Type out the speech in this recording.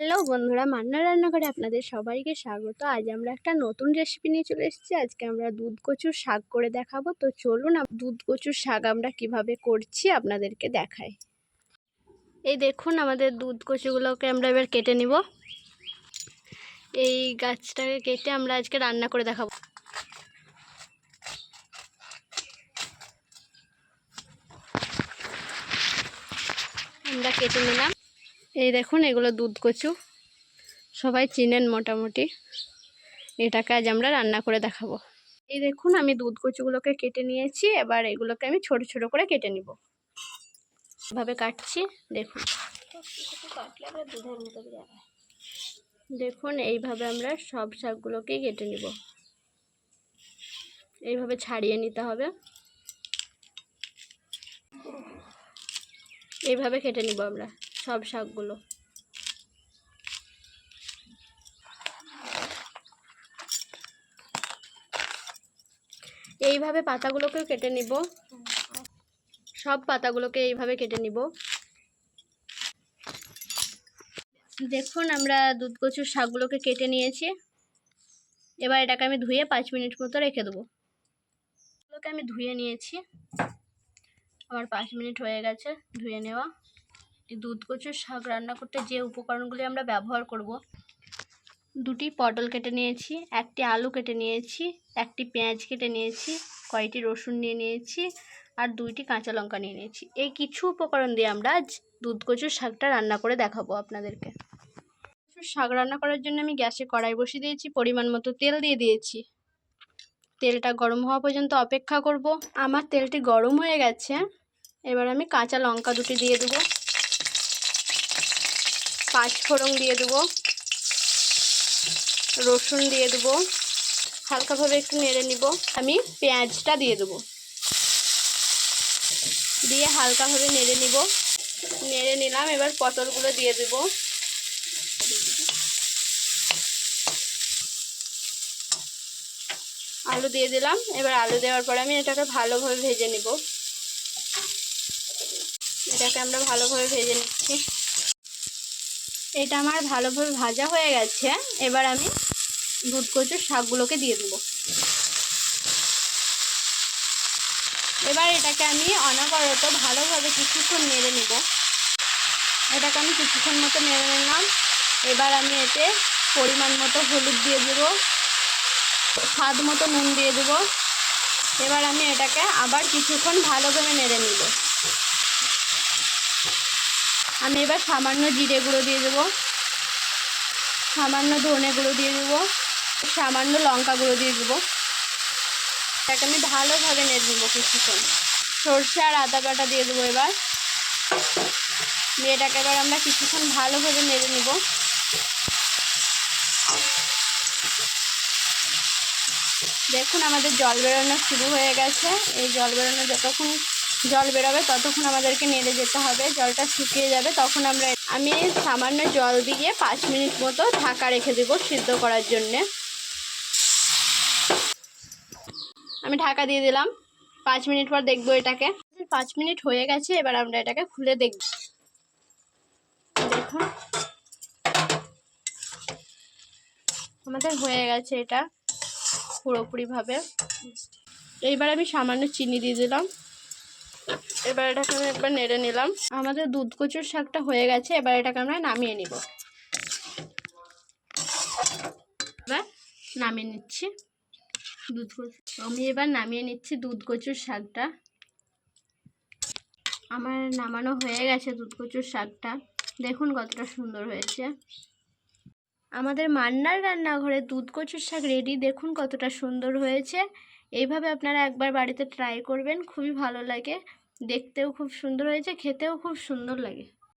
Hello বন্ধুরা, মান্না রান্নাঘরে আপনাদের সবাইকে স্বাগত। আজ আমরা একটা নতুন রেসিপি নিয়ে চলে এসেছি। আজকে আমরা দুধ কচুর শাক করে দেখাবো। তো চলুন দুধ কচুর শাক আমরা কীভাবে করছি আপনাদেরকে দেখাই। এই দেখুন আমাদের দুধ কচুগুলোকে আমরা এবার কেটে নিব। এই গাছটাকে কেটে আমরা আজকে রান্না করে দেখাবো। আমরা কেটে নিলাম। এই দেখুন, এগুলো দুধ কচু। সবাই চিনেন মোটামুটি। এটাকে আজ আমরা রান্না করে দেখাবো। এই দেখুন, আমি দুধ কচুগুলোকে কেটে নিয়েছি। এবার এগুলোকে আমি ছোট ছোট করে কেটে নিব। এভাবে কাটছি, দেখুন। দেখুন, এইভাবে আমরা সব শাকগুলোকেই কেটে নিব। এইভাবে ছাড়িয়ে নিতে হবে। এইভাবে কেটে নিব আমরা। সব শাকগুলো। এইভাবে পাতাগুলোকেও কেটে নিব। সব পাতাগুলোকে এইভাবে কেটে নিব। দেখুন, আমরা দুধ কচুর শাকগুলোকে কেটে নিয়েছি। এবার এটাকে আমি ধুয়ে পাঁচ মিনিট মতো রেখে দেবো। এগুলোকে আমি ধুয়ে নিয়েছি। আমার পাঁচ মিনিট হয়ে গেছে ধুয়ে নেওয়া। দুধ কচুর শাক রান্না করতে যে উপকরণগুলি আমরা ব্যবহার করব, দুটি পটল কেটে নিয়েছি, একটি আলু কেটে নিয়েছি, একটি পেঁয়াজ কেটে নিয়েছি কয়টি রসুন নিয়ে নিয়েছি আর দুইটি কাঁচা লঙ্কা নিয়ে নিয়েছি। এই কিছু উপকরণ দিয়ে আমরা আজ দুধ কচুর শাকটা রান্না করে দেখাবো আপনাদেরকে। শাক রান্না করার জন্য আমি গ্যাসে কড়াই বসিয়ে দিয়েছি, পরিমাণ মতো তেল দিয়ে দিয়েছি। তেলটা গরম হওয়া পর্যন্ত অপেক্ষা করব। আমার তেলটি গরম হয়ে গেছে, এবার আমি কাঁচা লঙ্কা দুটি দিয়ে দেবো। পাঁচ ফোড়ন দিয়ে দেবো। রসুন দিয়ে দেবো। হালকাভাবে একটু নেড়ে নিব। আমি পেঁয়াজটা দিয়ে দেবো। দিয়ে হালকাভাবে নেড়ে নিব। নেড়ে নিলাম, এবার পটলগুলো দিয়ে দেব। আলু দিয়ে দিলাম। এবার আলু দেওয়ার পরে আমি এটাকে ভালোভাবে ভেজে নিব। এটাকে আমরা ভালোভাবে ভেজে নিচ্ছি। এটা আমার ভালোভাবে ভাজা হয়ে গেছে। এবার আমি দুধ কচুর শাকগুলোকে দিয়ে দেবো। এবার এটাকে আমি অনবরত ভালোভাবে কিছুক্ষণ নেড়ে নেব। এটাকে আমি কিছুক্ষণ মতো নেড়ে নিলাম। এবার আমি এতে পরিমাণ মতো হলুদ দিয়ে দেবো। স্বাদ মতো নুন দিয়ে দেবো। এবার আমি এটাকে আবার কিছুক্ষণ ভালোভাবে নেড়ে নিব। আমি এবার সামান্য জিরে গুঁড়ো দিয়ে দেবো। সামান্য ধনে গুঁড়ো দিয়ে দেবো। সামান্য লঙ্কা গুঁড়ো দিয়ে দেবো। এটাকে আমি ভালোভাবে নেড়ে নেব কিছুক্ষণ। সর্ষে আর আদা বাটা দিয়ে দেবো এবার। এটাকে এবার আমরা কিছুক্ষণ ভালোভাবে নেড়ে নেব। দেখুন আমাদের জল বেরোনো শুরু হয়ে গেছে। এই জল বেরোনো যতক্ষণ জল বেরোবে, ততক্ষণ আমাদেরকে নেড়ে যেতে হবে। জলটা শুকিয়ে যাবে, তখন আমরা আমি সামান্য জল দিয়ে পাঁচ মিনিট মতো ঢাকা রেখে দেবো সিদ্ধ করার জন্যে। আমি ঢাকা দিয়ে দিলাম। পাঁচ মিনিট পর দেখব এটাকে। পাঁচ মিনিট হয়ে গেছে, এবার আমরা এটাকে খুলে দেখব দেখুন আমাদের হয়ে গেছে এটা পুরোপুরিভাবে। এইবার আমি সামান্য চিনি দিয়ে দিলাম। এবার এটাকে আমি একবার নেড়ে নিলাম। আমাদের দুধ কচুর শাকটা হয়ে গেছে, এবার এটাকে আমরা নামিয়ে নিব। এবার নামিয়ে নিচ্ছি দুধ কচু। আমি এবার নামিয়ে নিচ্ছি দুধ কচুর শাকটা। আমার নামানো হয়ে গেছে দুধ কচুর শাকটা। দেখুন কতটা সুন্দর হয়েছে। আমাদের মান্নার রান্নাঘরে দুধ কচুর শাক রেডি দেখুন কতটা সুন্দর হয়েছে। এইভাবে আপনারা একবার বাড়িতে ট্রাই করবেন, খুবই ভালো লাগে। দেখতেও খুব সুন্দর হয়েছে খেতেও খুব সুন্দর লাগে।